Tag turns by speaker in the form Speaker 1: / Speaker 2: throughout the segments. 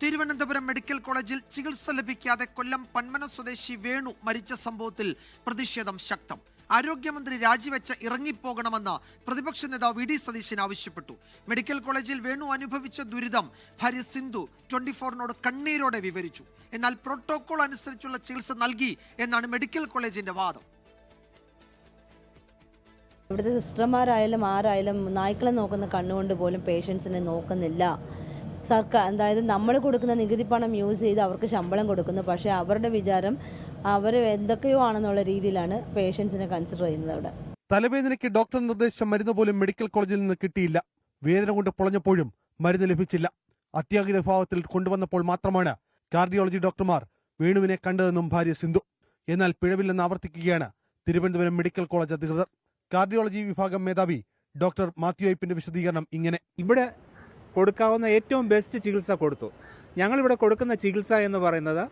Speaker 1: Thiruvananthapuram medical കോളേജിൽ ചികിത്സ ലഭിക്കാതെ കൊല്ലം പന്മന സ്വദേശി വേണു മരിച്ച സംഭവത്തിൽ പ്രതിഷേധം ശക്തം. ആരോഗ്യമന്ത്രി രാജിവെച്ച് ഇറങ്ങിപ്പോകണമെന്ന് പ്രതിപക്ഷ നേതാവ് വി ഡി സതീശൻ ആവശ്യപ്പെട്ടു. മെഡിക്കൽ കോളേജിൽ വേണു അനുഭവിച്ച ദുരിതം ഭാര്യ സിന്ധു ട്വന്റി ഫോറിനോട് കണ്ണീരോടെ വിവരിച്ചു. എന്നാൽ പ്രോട്ടോകോൾ അനുസരിച്ചുള്ള ചികിത്സ നൽകി എന്നാണ് മെഡിക്കൽ കോളേജിന്റെ വാദം.
Speaker 2: ഇവിടുത്തെ സിസ്റ്റർമാരായാലും ആരായാലും നായ്ക്കളെ നോക്കുന്ന കണ്ണുകൊണ്ട് പോലും പേഷ്യൻസിനെ നോക്കുന്നില്ല. സർക്കാർ അതായത് നമ്മൾ കൊടുക്കുന്ന നികുതി പണം യൂസ് ചെയ്ത് അവർക്ക് ശമ്പളം കൊടുക്കുന്നു. പക്ഷേ അവരുടെ വിചാരം അവർ എന്തൊക്കെയോ ആണെന്നുള്ള രീതിയിലാണ് പേഷ്യൻസിനെ കൺസിഡർ ചെയ്യുന്നത് അവിടെ.
Speaker 3: തലവേദനയ്ക്ക് ഡോക്ടർ നിർദ്ദേശം മരുന്ന് പോലും മെഡിക്കൽ കോളേജിൽ നിന്ന് കിട്ടിയില്ല. വേദന കൊണ്ട് പൊളഞ്ഞപ്പോഴും മരുന്ന് ലഭിച്ചില്ല. അത്യാഹിത ഭാവത്തിൽ കൊണ്ടുവന്നപ്പോൾ മാത്രമാണ് കാർഡിയോളജി ഡോക്ടർമാർ വേണുവിനെ കണ്ടതെന്നും ഭാര്യ സിന്ധു. എന്നാൽ പിഴവില്ലെന്ന് ആവർത്തിക്കുകയാണ് തിരുവനന്തപുരം മെഡിക്കൽ കോളേജ് അധികൃതർ. കാർഡിയോളജി വിഭാഗം മേധാവി ഡോക്ടർ മാത്യു ഐപ്പിന്റെ വിശദീകരണം ഇങ്ങനെ.
Speaker 4: ഇവിടെ കൊടുക്കാവുന്ന ഏറ്റവും ബെസ്റ്റ് ചികിത്സ കൊടുത്തു. ഞങ്ങളിവിടെ കൊടുക്കുന്ന ചികിത്സ എന്ന് പറയുന്നത്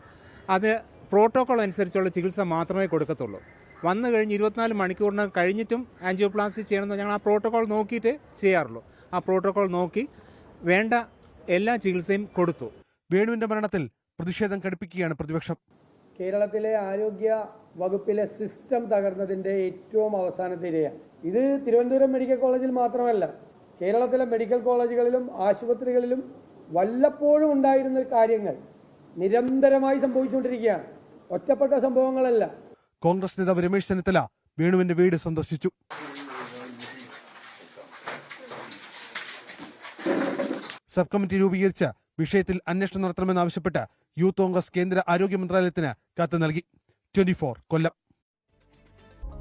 Speaker 4: അത് പ്രോട്ടോക്കോൾ അനുസരിച്ചുള്ള ചികിത്സ മാത്രമേ കൊടുക്കത്തുള്ളൂ. വന്നു കഴിഞ്ഞ് ഇരുപത്തിനാല് മണിക്കൂറിന് കഴിഞ്ഞിട്ടും ആൻജിയോപ്ലാസ്റ്റി ചെയ്യണമെന്ന് ഞങ്ങൾ ആ പ്രോട്ടോക്കോൾ നോക്കിയിട്ട് ചെയ്യാറുള്ളൂ. ആ പ്രോട്ടോക്കോൾ നോക്കി വേണ്ട എല്ലാ ചികിത്സയും കൊടുത്തു.
Speaker 3: വേണുവിന്റെ മരണത്തിൽ പ്രതിഷേധം കടുപ്പിക്കുകയാണ് പ്രതിപക്ഷം.
Speaker 5: കേരളത്തിലെ ആരോഗ്യ വകുപ്പിലെ സിസ്റ്റം തകർന്നതിന്റെ ഏറ്റവും അവസാനത്തെ ഇരയാണ്. ഇത് തിരുവനന്തപുരം മെഡിക്കൽ കോളേജിൽ മാത്രമല്ല കേരളത്തിലെ മെഡിക്കൽ കോളേജുകളിലും ആശുപത്രികളിലും വല്ലപ്പോഴും ഉണ്ടായിരുന്ന കാര്യങ്ങൾ നിരന്തരമായി സംഭവിച്ചുകൊണ്ടിരിക്കുകയാണ്. ഒറ്റപ്പെട്ട സംഭവങ്ങളല്ല.
Speaker 3: കോൺഗ്രസ് നേതാവ് രമേശ് ചെന്നിത്തല വേണുവിന്റെ വീട് സന്ദർശിച്ചു. സബ് കമ്മിറ്റി രൂപീകരിച്ച് വിഷയത്തിൽ അന്വേഷണം നടത്തണമെന്നാവശ്യപ്പെട്ട് യൂത്ത് കോൺഗ്രസ് കേന്ദ്ര ആരോഗ്യ മന്ത്രാലയത്തിന് കത്ത് നൽകി. ട്വന്റി കൊല്ലം.